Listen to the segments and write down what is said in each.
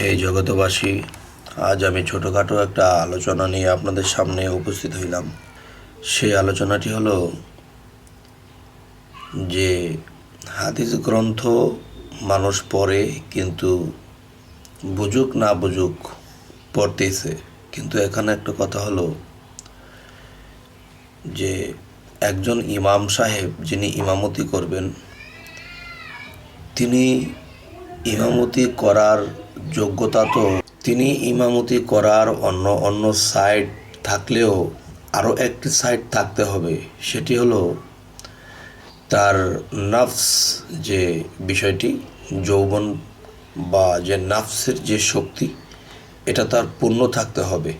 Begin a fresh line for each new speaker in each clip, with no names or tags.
হে জগতবাসী, আজ আমি ছোটোখাটো একটা আলোচনা নিয়ে আপনাদের সামনে উপস্থিত হইলাম। সেই আলোচনাটি হলো যে হাদিস গ্রন্থ মানুষ পড়ে কিন্তু বুঝুক না বুঝুক পড়তেছে কিন্তু এখানে একটা কথা হলো যে একজন ইমাম সাহেব যিনি ইমামতি করবেন, তিনি ইমামতি করার যোগ্যতা তো। তিনি ইমামতি করার অন্য অন্য সাইড থাকলেও আরও একটি সাইড থাকতে হবে। সেটি হলো তার নাফস যে বিষয়টি, যৌবন বা যে নাফসের যে শক্তি, এটা তার পূর্ণ থাকতে হবে।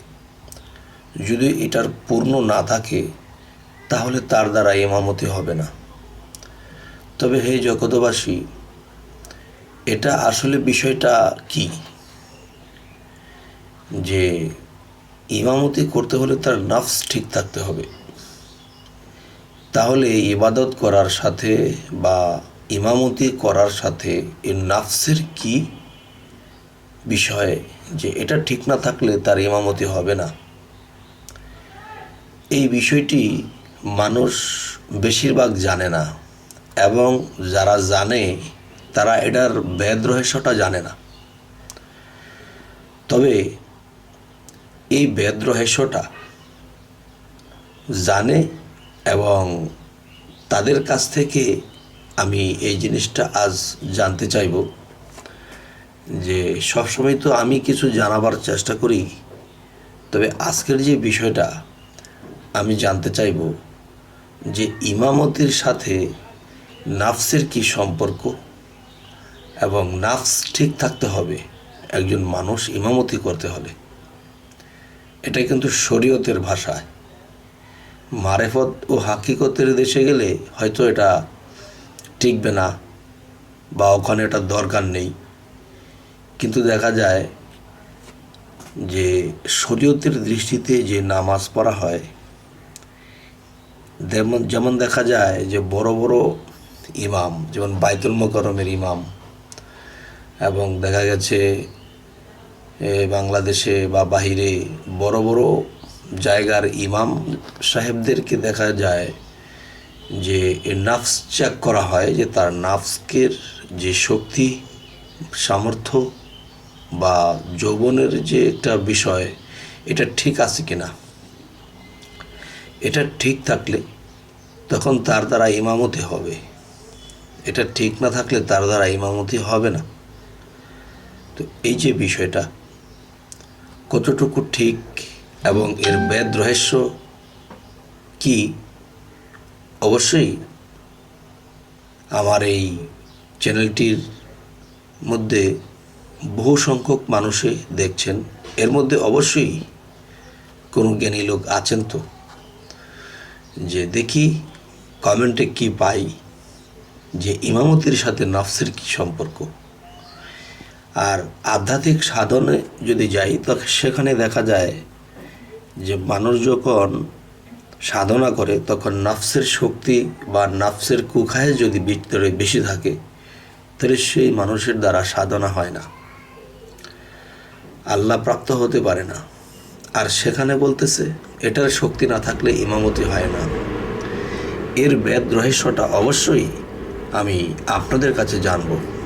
যদি এটার পূর্ণ না থাকে, তাহলে তার দ্বারা ইমামতি হবে না। তবে হে জগতবাসী এটা আসলে বিষয়টা কি? যে ইমামতি করতে হলে তার নাফস ঠিক থাকতে হবে। তাহলে ইবাদত করার সাথে বা ইমামতি করার সাথে এই নাফসের কি বিষয়? যে এটা ঠিক না থাকলে তার ইমামতি হবে না। এই বিষয়টি মানুষ বেশিরভাগ জানে না এবং যারা জানে, তারা এটার ভেদ রহস্যটা জানে না। তবে এই ভেদ রহস্যটা জানে এবং তাদের কাছ থেকে আমি এই জিনিসটা আজ জানতে চাইব যে সবসময় তো আমি কিছু জানাবার চেষ্টা করি, তবে আজকের যে বিষয়টা আমি জানতে চাইব যে ইমামতির সাথে নাফসের কি সম্পর্ক এবং নাফস ঠিক থাকতে হবে, একজন মানুষ ইমামতি করতে হলে। এটা কিন্তু শরীয়তের ভাষায় মারেফত ও হাকিকতের দেশে গেলে হয়তো এটা টিকবে না বা ওখানে এটা দরকার নেই। কিন্তু দেখা যায় যে শরীয়তের দৃষ্টিতে যে নামাজ পড়া হয়, যেমন যেমন দেখা যায় যে বড় বড় ইমাম, যেমন বাইতুল মোকরমের ইমাম এবং দেখা গেছে বাংলাদেশে বা বাহিরে বড় বড় জায়গার ইমাম সাহেবদেরকে দেখা যায় যে নাফস চেক করা হয়, যে তার নাফসকের যে শক্তি, সামর্থ্য বা যৌবনের যে একটা বিষয়, এটা ঠিক আছে কিনা? এটা ঠিক থাকলে তখন তার দ্বারা ইমামতি হবে। এটা ঠিক না থাকলে তার দ্বারা ইমামতি হবে না। তো এই যে বিষয়টা কতটুকু ঠিক এবং এর বেদ রহস্য কি? অবশ্যই আমার এই চ্যানেলটির মধ্যে বহু সংখ্যক মানুষে দেখছেন। এর মধ্যে অবশ্যই কোনো জ্ঞানী লোক আছেন তো? যে দেখি কমেন্টে কি পাই যে ইমামতির সাথে নফসের কি সম্পর্ক? আর আধ্যাত্মিক সাধনে যদি যাই, তো সেখানে দেখা যায় যে মানুষ যখন সাধনা করে, তখন নাফসের শক্তি বা নাফসের কুখায় যদি ভিতরে বেশি থাকে, তাহলে সেই মানুষের দ্বারা সাধনা হয় না। আল্লাহ প্রাপ্ত হতে পারে না। আর সেখানে বলতেছে, এটার শক্তি না থাকলে ইমামতি হয় না। এর বেদ রহস্যটা অবশ্যই আমি আপনাদের কাছে জানব।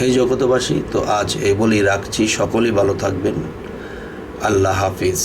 হে জগতবাসী তো আজ এই বলেই রাখছি। সকলেই ভালো থাকবেন। আল্লাহ হাফিজ।